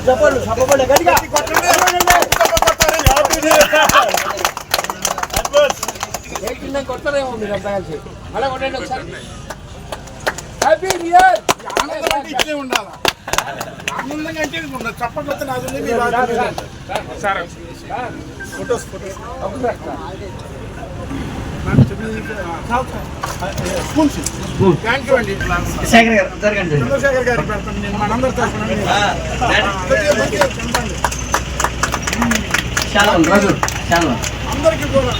చప్పట్లు చప్పట్లు చప్పట్లు గట్టిగా. కొట్టలేమో మీరు అంతా కలిసి అలా కొట్టండి ఒకసారి. హ్యాపీ ఇయర్ ఇట్లే ఉండాలా ఆనందంగా అంటే ఉండదు. చప్పట్లు వస్తే నాది. ఫొటోస్. ఫొటోస్ శేఖర్ గారు జరగండి చంద్రశేఖర్ గారికి పెడతాను నేను మనందరి తరఫున చాలా అందరికీ కూడా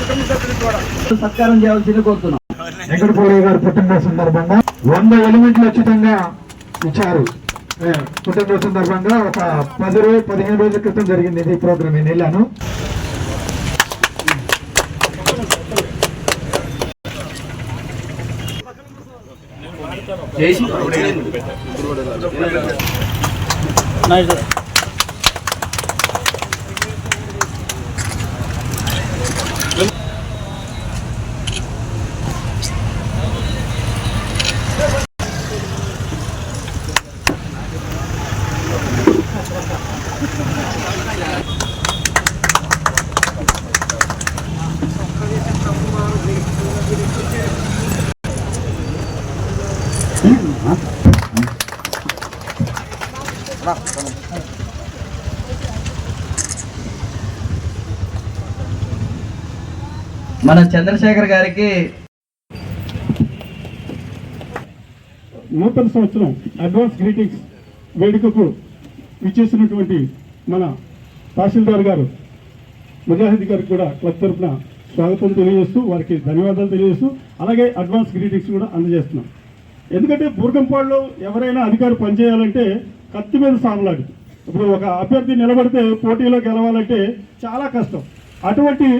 కుటుంబ సభ్యులకు కూడా సత్కారం చేయాల్సింది కోరుతున్నాం వెంకటపూడి గారి పుట్టినరోజు సందర్భంగా వంద ఎలిమెంట్లు ఉచితంగా ఇచ్చారు ఏ, పుట్టినరోజు సందర్భంగా ఒక పది రోజు పదిహేను రోజుల క్రితం జరిగింది ఇది ప్రోగ్రామ్ నేను వెళ్ళాను చేసి మన చంద్రశేఖర్ గారికి నూతన సంవత్సరం అడ్వాన్స్ గ్రీటింగ్స్ వేడుకకు విచ్చేసినటువంటి మన తహసీల్దార్ గారు ముజాహిద్ గారికి కూడా క్లబ్ తరఫున స్వాగతం తెలియజేస్తూ వారికి ధన్యవాదాలు తెలియజేస్తూ అలాగే అడ్వాన్స్ గ్రీటింగ్స్ కూడా అందజేస్తున్నాం. ఎందుకంటే బూర్గంపాడులో ఎవరైనా అధికారి పనిచేయాలంటే కత్తి మీద సామలాడు. ఇప్పుడు ఒక అభ్యర్థి నిలబడితే పోటీలో గెలవాలంటే చాలా కష్టం. అటువంటి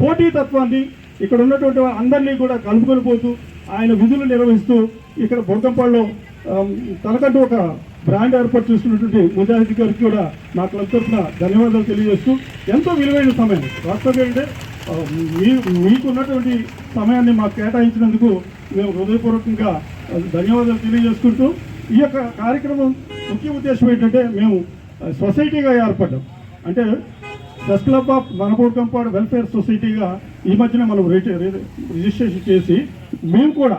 పోటీతత్వాన్ని ఇక్కడ ఉన్నటువంటి అందరినీ కూడా కలుపుకొని పోతూ ఆయన విధులు నిర్వహిస్తూ ఇక్కడ బొగ్గంపాడులో తనకంటూ ఒక బ్రాండ్ ఏర్పాటు చేస్తున్నటువంటి ముజాహిద్ గారికి కూడా నాకు క్లబ్ తరఫున ధన్యవాదాలు తెలియజేస్తూ ఎంతో విలువైన సమయం. వాస్తవం ఏంటంటే మీ మీకున్నటువంటి సమయాన్ని మాకు కేటాయించినందుకు మేము హృదయపూర్వకంగా ధన్యవాదాలు తెలియజేసుకుంటూ ఈ యొక్క కార్యక్రమం ముఖ్య ఉద్దేశం ఏంటంటే మేము సొసైటీగా ఏర్పడ్డాం. అంటే press club of Manapur compound welfare సొసైటీగా ఈ మధ్యన మనం రిజిస్ట్రేషన్ చేసి మేము కూడా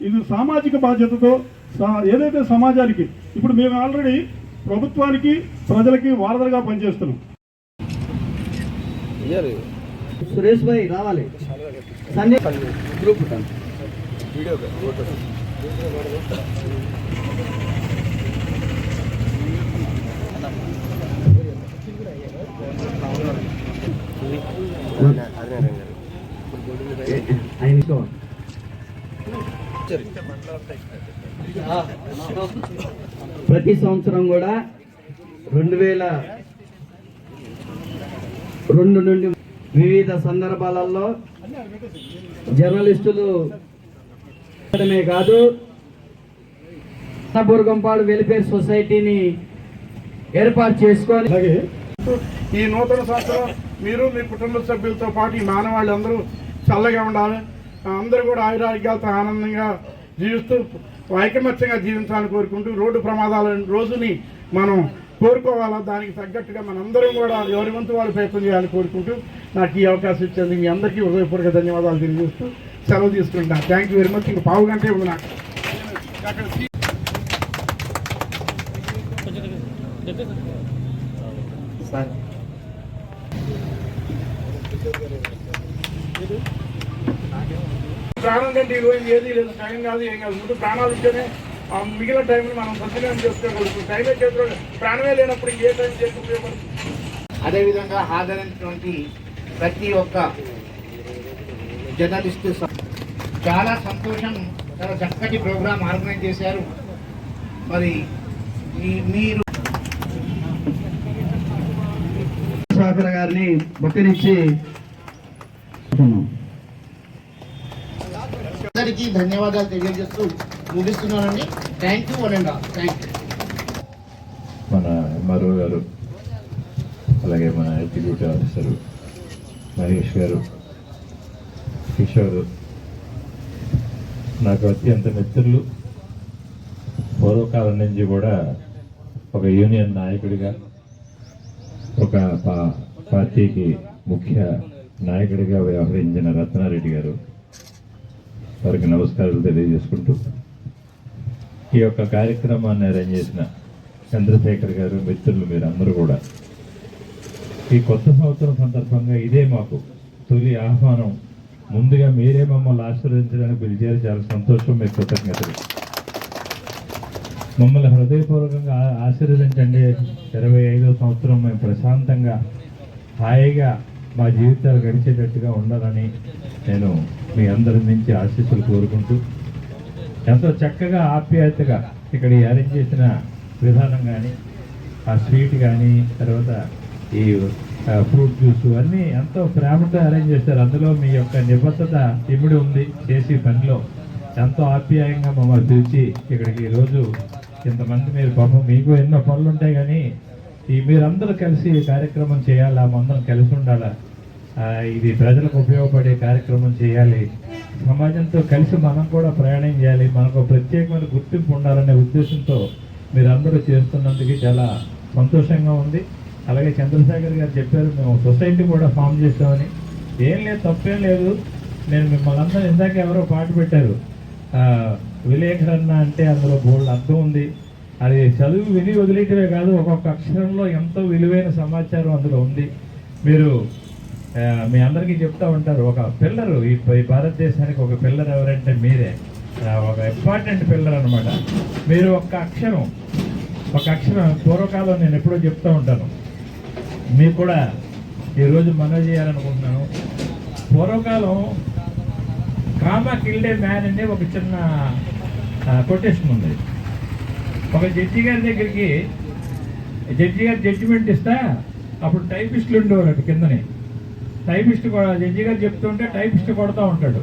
ఇది సామాజిక బాధ్యతతో ఏదైతే సమాజానికి ఇప్పుడు మేము ఆల్రెడీ ప్రభుత్వానికి ప్రజలకి వారధలుగా పనిచేస్తున్నాం. సురేష్ భాయ్ రావాలి. సండే గ్రూప్ ఆయన ప్రతి సంవత్సరం కూడా రెండు వేల రెండు నుండి వివిధ సందర్భాలలో జర్నలిస్టులు చేయడమే కాదు బుర్గంపాడు వెల్ఫేర్ సొసైటీని ఏర్పాటు చేసుకొని ఈ నూతన సంవత్సరం మీరు మీ కుటుంబ సభ్యులతో పాటు ఈ మానవాళ్ళందరూ చల్లగా ఉండాలి. అందరూ కూడా ఆయురారోగ్యాలతో ఆనందంగా జీవిస్తూ ఐకమత్యంగా జీవించాలని కోరుకుంటూ రోడ్డు ప్రమాదాల రోజుని మనం కోరుకోవాలా? దానికి తగ్గట్టుగా మనందరం కూడా ఎవరి వంతు వాళ్ళు ప్రయత్నం చేయాలని కోరుకుంటూ నాకు ఈ అవకాశం ఇచ్చింది మీ అందరికీ హృదయపూర్వక ధన్యవాదాలు తెలియజేస్తూ సెలవు తీసుకుంటాను థ్యాంక్ యూ వెరీ మచ్ ఇంక పావు గంటే ఉంది నాకు? అక్కడ ప్రాణం కంటే ఈరోజు ఏది లేదు టైం కాదు ఏం కాదు. ముందు ప్రాణాలు ఆ మిగిలిన టైంని మనం సద్వినియోగం చేసుకోగలుగుతాం. టైమే చేతిలో ప్రాణమే లేనప్పుడు ఏ టైం చేసి ఉపయోగపడుతుంది అదేవిధంగా హాజరైనటువంటి ప్రతి ఒక్క జర్నలిస్టు చాలా సంతోషం చాలా చక్కటి ప్రోగ్రాం ఆర్గనైజ్ చేశారు. మరి మీరు గారిని బొక్కనిచ్చి అందరికీ ధన్యవాదాలు తెలియజేస్తూ ముగిస్తున్నానండి. Thank you one and all thank you మన ఎంఆర్ఓ గారు అలాగే మన ఎగ్జిక్యూటివ్ ఆఫీసర్ మహేష్ గారు కిషోర్ నాకు అత్యంత మిత్రులు పూర్వకాలం నుంచి కూడా ఒక యూనియన్ నాయకుడిగా ఒక పా- పార్టీకి ముఖ్య నాయకుడిగా వ్యవహరించిన రత్నారెడ్డి గారు వారికి నమస్కారాలు తెలియజేసుకుంటూ ఈ యొక్క కార్యక్రమాన్ని అరేంజ్ చేసిన చంద్రశేఖర్ గారు మిత్రులు మీరు అందరూ కూడా ఈ కొత్త సంవత్సరం సందర్భంగా ఇదే మాకు తొలి ఆహ్వానం. ముందుగా మీరే మమ్మల్ని ఆశీర్వదించడానికి పిలిచారు. చాలా సంతోషం మీకు కృతజ్ఞతలు. మమ్మల్ని హృదయపూర్వకంగా ఆశీర్వదించండి. ఇరవై ఐదో సంవత్సరం మేము ప్రశాంతంగా హాయిగా మా జీవితాలు గడిచేటట్టుగా ఉండాలని నేను మీ అందరి నుంచి ఆశీస్సులు కోరుకుంటూ ఎంతో చక్కగా ఆప్యాయతగా ఇక్కడ ఈ అరేంజ్ చేసిన విధానం కానీ ఆ స్వీట్ కానీ తర్వాత ఈ ఫ్రూట్ జ్యూస్ అన్నీ ఎంతో ప్రేమతో అరేంజ్ చేశారు. అందులో మీ యొక్క నిబద్ధత ఇమిడి ఉంది. చేసి పనిలో ఎంతో ఆప్యాయంగా మమ్మల్ని పిలిచి ఇక్కడికి ఈరోజు ఇంతమంది మీరు పాపం మీకు ఎన్నో పనులు ఉంటాయి కానీ ఈ మీరందరూ కలిసి కార్యక్రమం చేయాలా? మందరం కలిసి ఉండాలా? ఇది ప్రజలకు ఉపయోగపడే కార్యక్రమం చేయాలి. సమాజంతో కలిసి మనం కూడా ప్రయాణం చేయాలి. మనకు ఒక ప్రత్యేకమైన గుర్తింపు ఉండాలనే ఉద్దేశంతో మీరందరూ చేస్తున్నందుకు చాలా సంతోషంగా ఉంది. అలాగే చంద్రశేఖర్ గారు చెప్పారు మేము సొసైటీ కూడా ఫామ్ చేసామని ఏం లేదు తప్పేం లేదు. నేను మిమ్మల్ని అందరూ ఇందాక ఎవరో పాట పెట్టారు. ఆ, విలేకరణ అంటే అందులో బోల్డ్ అర్థం ఉంది. అది చదువు విని వదిలేయటమే కాదు ఒక్కొక్క అక్షరంలో ఎంతో విలువైన సమాచారం అందులో ఉంది. మీరు మీ అందరికీ చెప్తా ఉంటారు ఒక పిల్లరు ఈ భారతదేశానికి ఒక పిల్లర్ ఎవరంటే మీరే. ఒక ఇంపార్టెంట్ పిల్లర్ అనమాట మీరు ఒక్క అక్షరం ఒక అక్షరం పూర్వకాలం నేను ఎప్పుడో చెప్తూ ఉంటాను. మీకు కూడా ఈరోజు మనవి చేయాలనుకుంటున్నాను. పూర్వకాలం కామా కిల్డే మ్యాన్ అనే ఒక చిన్న కొటేషన్ ఉంది. ఒక జడ్జి గారి దగ్గరికి జడ్జి గారు జడ్జిమెంట్ ఇస్తా అప్పుడు టైపిస్టులు ఉండేవారు అటు కిందనే. టైపిస్ట్ కూడా జడ్జి గారు చెప్తుంటే టైపిస్ట్ కొడతా ఉంటాడు.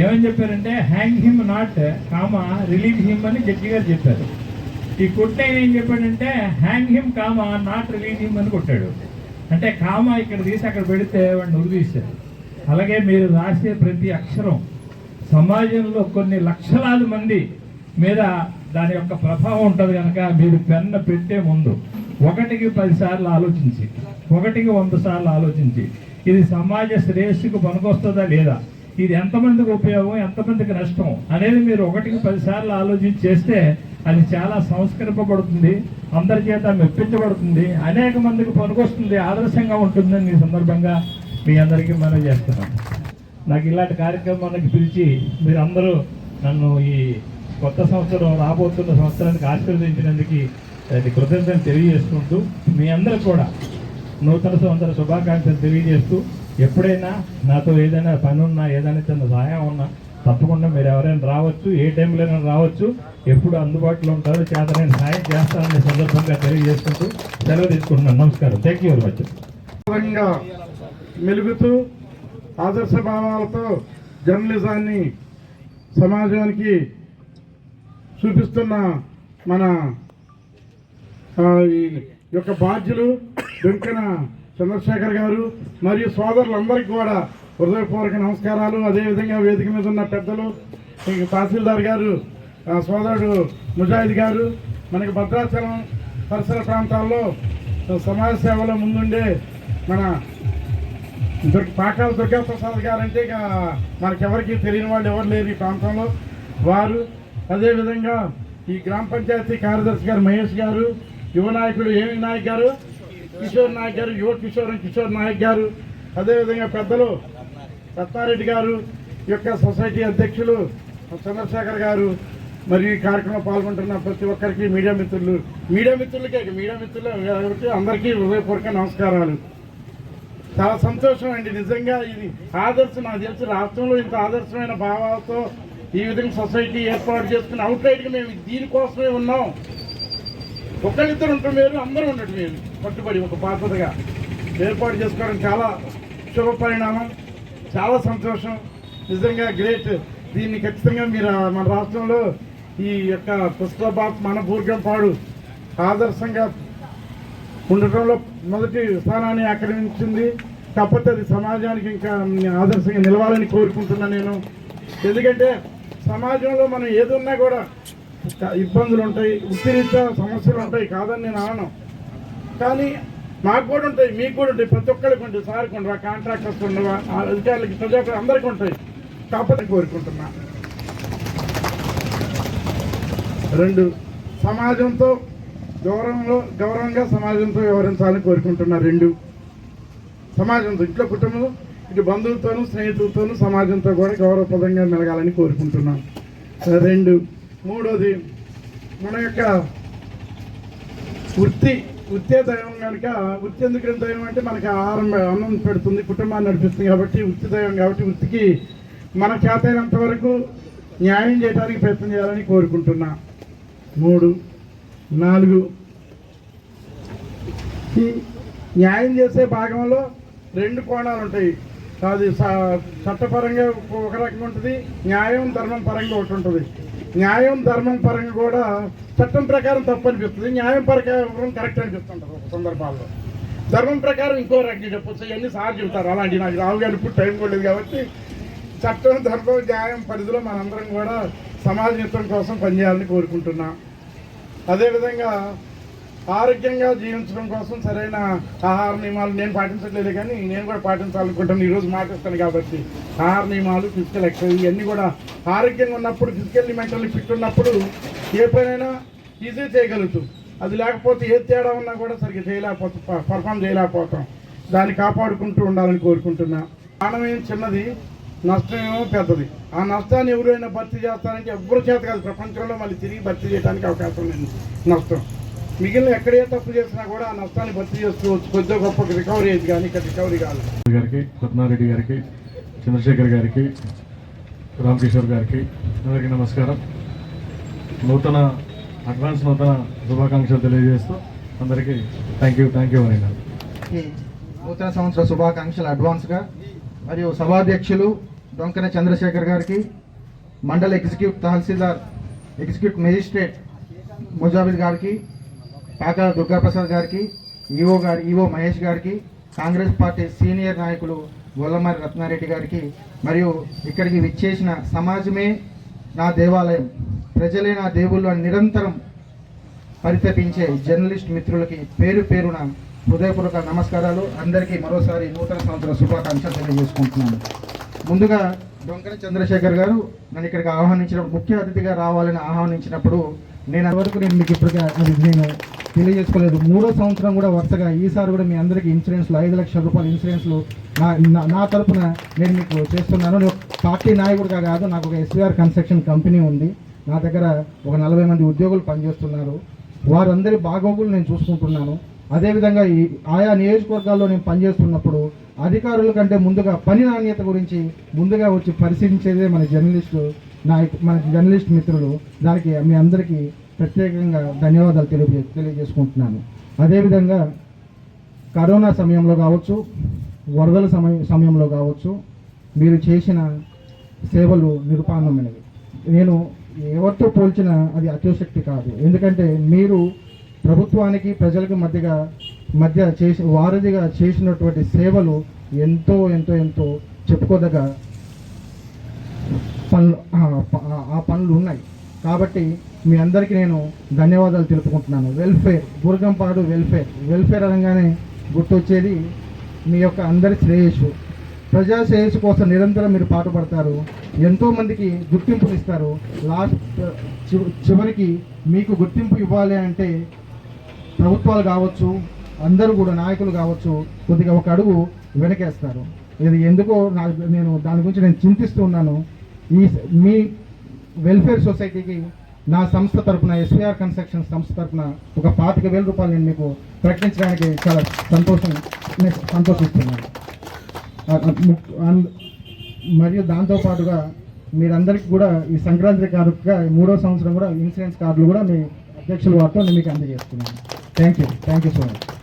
ఏమని చెప్పారంటే hang him not comma relieve him అని జడ్జి గారు చెప్పారు. ఈ కొట్టాయన ఏం చెప్పాడంటే hang him comma not relieve him అని కొట్టాడు. అంటే కామా ఇక్కడ తీసి అక్కడ పెడితే వాడిని ఉరిదీశారు అలాగే మీరు రాసే ప్రతి అక్షరం సమాజంలో కొన్ని లక్షలాది మంది మీద దాని యొక్క ప్రభావం ఉంటుంది కనుక మీరు పెన్న పెట్టే ముందు ఒకటికి పదిసార్లు ఆలోచించి ఒకటికి వంద సార్లు ఆలోచించి ఇది సమాజ శ్రేయస్సుకు పనికొస్తుందా లేదా? ఇది ఎంతమందికి ఉపయోగం ఎంతమందికి నష్టం అనేది మీరు ఒకటికి పదిసార్లు ఆలోచించి చేస్తే అది చాలా సంస్కరింపబడుతుంది అందరి చేత మెప్పించబడుతుంది అనేక మందికి పనికొస్తుంది ఆదర్శంగా ఉంటుందని ఈ సందర్భంగా మీ అందరికీ మనం చేస్తున్నాం నాకు ఇలాంటి కార్యక్రమానికి పిలిచి మీరందరూ నన్ను ఈ కొత్త సంవత్సరం రాబోతున్న సంవత్సరానికి ఆశీర్వదించినందుకు అది కృతజ్ఞతలు తెలియజేసుకుంటూ మీ అందరికి కూడా నూతన సంవత్సర శుభాకాంక్షలు తెలియజేస్తూ ఎప్పుడైనా నాతో ఏదైనా పని ఉన్నా ఏదైనా చిన్న సహాయం ఉన్నా తప్పకుండా మీరు ఎవరైనా రావచ్చు ఏ టైంలోనైనా రావచ్చు ఎప్పుడు అందుబాటులో ఉంటారో చేత నేను సహాయం చేస్తాననే సందర్భంగా తెలియజేసుకుంటూ సెలవు తీసుకుంటున్నాను. నమస్కారం. థ్యాంక్ యూ వెరీ మచ్ మెలుగుతూ ఆదర్శ భావాలతో జర్నలిజాన్ని సమాజానికి చూపిస్తున్న మన ఈ యొక్క బాధ్యులు వెంకన చంద్రశేఖర్ గారు మరియు సోదరులందరికీ కూడా హృదయపూర్వక నమస్కారాలు. అదేవిధంగా వేదిక మీద ఉన్న పెద్దలు తహసీల్దార్ గారు ఆ, సోదరుడు ముజాహిద్ గారు మనకి భద్రాచలం పరిసర ప్రాంతాల్లో సమాజ సేవలో ముందుండే మన పాకాల దుర్గా ప్రసాద్ గారు అంటే ఇక మనకెవరికి తెలియని వాళ్ళు ఎవరు లేరు ఈ ప్రాంతంలో. వారు అదేవిధంగా ఈ గ్రామ పంచాయతీ కార్యదర్శి గారు మహేష్ గారు యువ నాయకుడు ఏమి నాయక్ గారు? కిషోర్ నాయక్ గారు యువ కిషోర్ కిషోర్ నాయక్ గారు. అదేవిధంగా పెద్దలు రత్నారెడ్డి గారు యొక్క సొసైటీ అధ్యక్షులు చంద్రశేఖర్ గారు. మరియు ఈ కార్యక్రమంలో పాల్గొంటున్న ప్రతి ఒక్కరికి మీడియా మిత్రులు మీడియా మిత్రులకే మీడియా మిత్రులు కాబట్టి అందరికీ హృదయపూర్వక నమస్కారాలు. చాలా సంతోషం అండి. నిజంగా ఇది ఆదర్శం. నాకు తెలిసి రాష్ట్రంలో ఇంత ఆదర్శమైన భావాలతో ఈ విధంగా సొసైటీ ఏర్పాటు చేసుకుని అవుట్ రైడ్గా మేము దీనికోసమే ఉన్నాం. ఒకళ్ళిద్దరు ఉండటం వేరు అందరూ ఉండటం వేరు పట్టుబడి ఒక బాధ్యతగా ఏర్పాటు చేసుకోవడం చాలా శుభ పరిణామం చాలా సంతోషం. నిజంగా గ్రేట్. దీన్ని ఖచ్చితంగా మీరు మన రాష్ట్రంలో ఈ యొక్క పుష్పబాత్ మన బూర్గంపాడు ఆదర్శంగా ఉండటంలో మొదటి స్థానాన్ని ఆక్రమించింది. కాకపోతే అది సమాజానికి ఇంకా ఆదర్శంగా నిలవాలని కోరుకుంటున్నాను నేను. ఎందుకంటే సమాజంలో మనం ఏదున్నా కూడా ఇబ్బందులు ఉంటాయి వృత్తిరీత్యా సమస్యలు ఉంటాయి కాదని నేను అనను. కానీ మాకు కూడా ఉంటాయి మీకు కూడా ఉంటాయి ప్రతి ఒక్కరికి ఉంటాయి సార్కి ఉండవా కాంట్రాక్టర్స్ ఉండవా ఆ అధికారులకి ప్రజలకు అందరికీ ఉంటాయి కాకపోతే కోరుకుంటున్నా. రెండు సమాజంతో గౌరవంలో గౌరవంగా సమాజంతో వ్యవహరించాలని కోరుకుంటున్నా. రెండు సమాజంతో ఇంట్లో కుటుంబం ఇటు బంధువులతోనూ స్నేహితులతోనూ సమాజంతో కూడా గౌరవప్రదంగా మెలగాలని కోరుకుంటున్నాను. రెండు మూడోది మన యొక్క వృత్తి వృత్తే దైవం కనుక వృత్తి ఎందుకు దైవం అంటే మనకి ఆహారం అన్నం పెడుతుంది కుటుంబాన్ని నడిపిస్తుంది కాబట్టి వృత్తి దైవం కాబట్టి వృత్తికి మన చేతైనంత వరకు న్యాయం చేయడానికి ప్రయత్నం చేయాలని కోరుకుంటున్నా. మూడు నాలుగు ఈ న్యాయం చేసే భాగంలో రెండు కోణాలు ఉంటాయి. అది స- చట్టపరంగా ఒక రకంగా ఉంటుంది న్యాయం ధర్మం పరంగా ఒకటి ఉంటుంది. న్యాయం ధర్మం పరంగా కూడా చట్టం ప్రకారం తప్పు అనిపిస్తుంది. న్యాయం ప్రకారం కరెక్ట్ అనిపిస్తుంటారు ఒక సందర్భాల్లో. ధర్మం ప్రకారం ఇంకో రకంగా చెప్పొచ్చు. ఇవన్నీ సార్ చెబుతారు. అలాంటి నాకు రావు గారు ఇప్పుడు టైం కూడా కాబట్టి చట్టం ధర్మం న్యాయం పరిధిలో మనందరం కూడా సమాజ హితం కోసం పనిచేయాలని కోరుకుంటున్నాం. అదేవిధంగా ఆరోగ్యంగా జీవించడం కోసం సరైన ఆహార నియమాలు నేను పాటించట్లేదు కానీ నేను కూడా పాటించాలనుకుంటాను. ఈరోజు మాట్లాడతాను కాబట్టి ఆహార నియమాలు ఫిజికల్ ఎక్సర్సైజ్ ఇవన్నీ కూడా ఆరోగ్యంగా ఉన్నప్పుడు ఫిజికల్లీ మెంటల్లీ ఫిట్ ఉన్నప్పుడు ఏ పనైనా ఈజీ చేయగలుగుతాం అది లేకపోతే ఏ తేడా ఉన్నా కూడా సరిగ్గా చేయలేకపోతే పర్ఫామ్ చేయలేకపోతాం. దాన్ని కాపాడుకుంటూ ఉండాలని కోరుకుంటున్నా. ప్రాణమేం చిన్నది నష్టమేమో పెద్దది. ఆ నష్టాన్ని ఎవరైనా భర్తీ చేస్తారంటే ఎవరు చేత కాదు ప్రపంచంలో మళ్ళీ తిరిగి భర్తీ చేయడానికి అవకాశం లేదు. నష్టం. మిగిలిన ఎక్కడే తప్పు చేసినా కూడా ఆ నష్టాన్ని భర్తీ చేసుకోవచ్చు కొద్దిగా గొప్ప రికవరీ అయ్యేది కానీ ఇక్కడ రికవరీ కాదు గారికి రత్నారెడ్డి గారికి చంద్రశేఖర్ గారికి రామకిషోర్ గారికి అందరికీ నమస్కారం. నూతన అడ్వాన్స్ నూతన శుభాకాంక్షలు తెలియజేస్తూ అందరికీ థ్యాంక్ యూ థ్యాంక్ యూ అని ఈ నూతన సంవత్సర శుభాకాంక్షలు అడ్వాన్స్గా. మరియు సభాధ్యక్షులు డొంకన చంద్రశేఖర్ గారికి mandal executive tahsildar executive magistrate Mujabid garu Pakala Durgaprasad గారికి ఈఓ గారి ఈఓ మహేష్ గారికి కాంగ్రెస్ పార్టీ సీనియర్ నాయకులు గొల్లమారి రత్నారెడ్డి గారికి మరియు ఇక్కడికి విచ్చేసిన సమాజమే నా దేవాలయం. ప్రజలే నా దేవుళ్ళు అని నిరంతరం పరితపించే జర్నలిస్ట్ మిత్రులకి పేరు పేరున హృదయపూర్వక నమస్కారాలు. అందరికీ మరోసారి నూతన సంవత్సర శుభాకాంక్షలు తెలియజేసుకుంటున్నాను. ముందుగా డొంకన చంద్రశేఖర్ గారు నన్ను ఇక్కడికి ఆహ్వానించినప్పుడు ముఖ్య అతిథిగా రావాలని ఆహ్వానించినప్పుడు నేను అంతవరకు నేను మీకు ఇప్పటికీ నేను తెలియజేసుకోలేదు. మూడో సంవత్సరం కూడా వరుసగా ఈసారి కూడా మీ అందరికీ ఇన్సూరెన్స్లు ఐదు లక్షల రూపాయల ఇన్సూరెన్స్లు నా నా- తరపున నేను మీకు చేస్తున్నాను. నేను పార్టీ నాయకుడిగా కాదు నాకు ఒక ఎస్వీఆర్ కన్స్ట్రక్షన్ కంపెనీ ఉంది. నా దగ్గర ఒక నలభై మంది ఉద్యోగులు పనిచేస్తున్నారు. వారందరి బాగోగులు నేను చూసుకుంటున్నాను. అదేవిధంగా ఈ ఆయా నియోజకవర్గాల్లో నేను పనిచేస్తున్నప్పుడు అధికారుల కంటే ముందుగా పని నాణ్యత గురించి ముందుగా వచ్చి పరిశీలించేదే మన జర్నలిస్టులు నాయకు మన జర్నలిస్ట్ మిత్రులు. దానికి మీ అందరికీ ప్రత్యేకంగా ధన్యవాదాలు తెలియజే తెలియజేసుకుంటున్నాను. అదేవిధంగా కరోనా సమయంలో కావచ్చు వరదల సమయ సమయంలో కావచ్చు మీరు చేసిన సేవలు నిరుపాంగమైనవి నేను ఎవరితో పోల్చినా అది అత్యశక్తి కాదు. ఎందుకంటే మీరు ప్రభుత్వానికి ప్రజలకు మధ్యగా మధ్య చేసి వారధిగా చేసినటువంటి సేవలు ఎంతో ఎంతో ఎంతో చెప్పుకోదగ్గ పనులు ఆ పనులు ఉన్నాయి. కాబట్టి మీ అందరికీ నేను ధన్యవాదాలు తెలుపుకుంటున్నాను. వెల్ఫేర్ బురగంపాడు వెల్ఫేర్ వెల్ఫేర్ అనగానే గుర్తొచ్చేది మీ యొక్క అందరి శ్రేయస్సు. ప్రజా శ్రేయస్సు కోసం నిరంతరం మీరు పాటుపడతారు. ఎంతోమందికి గుర్తింపులు ఇస్తారు. లాస్ట్ చివరికి మీకు గుర్తింపు ఇవ్వాలి అంటే ప్రభుత్వాలు కావచ్చు అందరూ కూడా నాయకులు కావచ్చు కొద్దిగా ఒక అడుగు వెనకేస్తారు. ఇది ఎందుకో నా నేను దాని గురించి నేను చింతిస్తూ ఉన్నాను. ఈ స- మీ వెల్ఫేర్ సొసైటీకి నా సంస్థ తరపున ఎస్విఆర్ కన్స్ట్రక్షన్ సంస్థ తరపున ఒక పాతిక వేల రూపాయలు నేను మీకు ప్రకటించడానికి చాలా సంతోషం సంతోషిస్తున్నాను. అన్- మరియు దాంతోపాటుగా మీరందరికీ కూడా ఈ సంక్రాంతి కారుగా మూడో సంవత్సరం కూడా ఇన్సూరెన్స్ కార్డులు కూడా మీ అధ్యక్షుల వారితో నేను మీకు అందజేస్తున్నాను. Thank you thank you so much